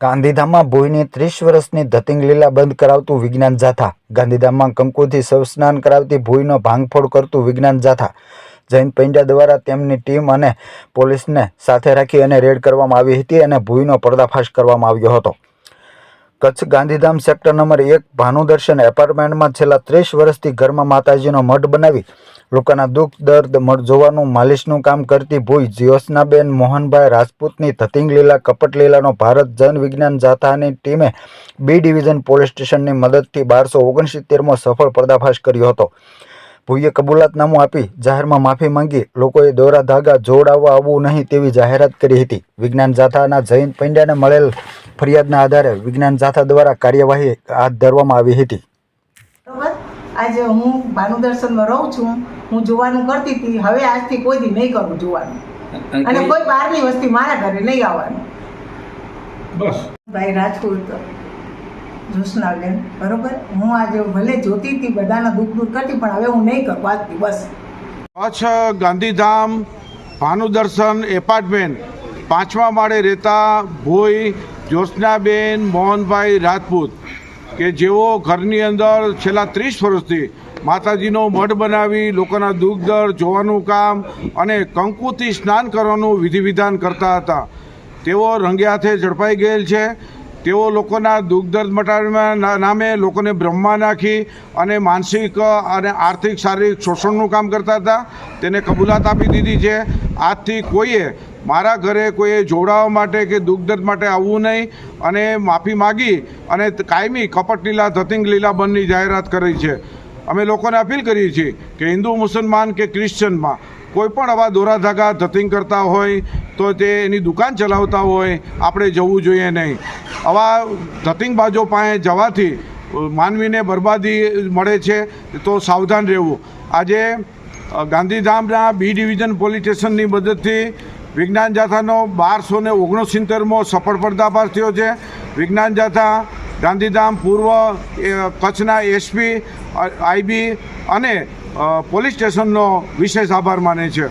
ગાંધીધામમાં ભોયની ત્રીસ વર્ષની ધતિંગ લીલા બંધ કરાવતું વિજ્ઞાન જાથા. ગાંધીધામમાં કંકુથી સ્નાન કરાવતી ભોયનો ભાંગફોડ કરતું વિજ્ઞાન જાથા. જૈન પંડ્યા દ્વારા તેમની ટીમ અને પોલીસને સાથે રાખી અને રેડ કરવામાં આવી હતી અને ભૂઈનો પર્દાફાશ કરવામાં આવ્યો હતો. કચ્છ ગાંધીધામ સેક્ટર નંબર એક ભાનુદર્શન એપાર્ટમેન્ટમાં છેલ્લા ત્રીસ વર્ષથી ઘરમાં માતાજીનો મઠ બનાવી લોકોના દુઃખ, દર્દ જોવાનું, માલિશનું કામ કરતી ભૂઈ જ્યોત્સનાબેન મોહનભાઈ રાજપૂતની થતિંગ લીલા, કપટ લીલાનો ભારત જન વિજ્ઞાન જાથાની ટીમે બી ડિવિઝન પોલીસ સ્ટેશનની મદદથી બારસો ઓગણસિત્તેરમો સફળ પર્દાફાશ કર્યો હતો. ભૂઈએ કબૂલાતનામું આપી જાહેરમાં માફી માંગી લોકોએ દોરા ધાગા જોડાવવા આવવું નહીં તેવી જાહેરાત કરી હતી. વિજ્ઞાન જાથાના જૈન પંડ્યાને મળેલ ફરિયાદના આધારે વિજ્ઞાન જાથા દ્વારા કાર્યવાહી હાથ ધરવામાં આવી હતી. આજે હું ભાનુદર્શનમાં રહું છું. હું જોવાનું કરતી હતી. હવે આજથી કોઈ દી નહીં કરું જોવાનું. અને કોઈ બહારની વસ્તી મારા ઘરે નહીં આવવાનું. બસ. ભાઈ રાજપૂત જ્યોત્સનાબેન બરોબર? હું આજે ભલે જોતી હતી બધાના દુઃખ દૂર કરતી, પણ હવે હું નહીં કરું આજથી, બસ. કચ્છ ગાંધીધામ, ભાનુદર્શન, એપાર્ટમેન્ટ. પાંચમા માળે રહેતા ભોઈ જ્યોત્સનાબેન મોહનભાઈ રાજપૂત, કે જેઓ ઘરની અંદર છેલ્લા ત્રીસ વર્ષથી માતાજીનો મઠ બનાવી લોકોના દુઃખ દર જોવાનું કામ અને કંકુથી સ્નાન કરવાનું વિધિ વિધાન કરતા હતા. તેઓ રંગે હાથે ઝડપાઈ ગયેલ છે. તેઓ લોકોના દુઃખ દર્દ મટાડવાના નામે લોકોને બ્રહ્મા નાખી અને માનસિક અને આર્થિક શારીરિક શોષણનું કામ કરતા હતા. તેને કબૂલાત આપી દીધી છે. આજથી કોઈએ મારા ઘરે કોઈએ જોડાવા માટે કે દુઃખ દર્દ માટે આવવું નહીં અને માફી માગી અને કાયમી કપટ લીલા ધતિંગ લીલા બંધની જાહેરાત કરી છે. અમે લોકોને અપીલ કરીએ છીએ કે હિન્દુ, મુસલમાન કે ક્રિશ્ચનમાં કોઈ પણ આવા દોરાધાગા, ધતિંગ કરતા હોય તો તે એની દુકાન ચલાવતા હોય. આપણે જવું જોઈએ નહીં. આવા ધતિંગબાજો પાસે જવાથી માનવીને બરબાદી મળે છે તો સાવધાન રહેવું. આજે ગાંધીધામના બી ડિવિઝન પોલીસ સ્ટેશનની મદદથી વિજ્ઞાન જાથાનો બારસો ને ઓગણસિત્તેરમો સફળ પર્દાફાશ થયો છે. વિજ્ઞાન જાથા, ગાંધીધામ પૂર્વ કચ્છના એસપી આઈબી અને પોલીસ સ્ટેશનનો વિશેષ આભાર માને છે.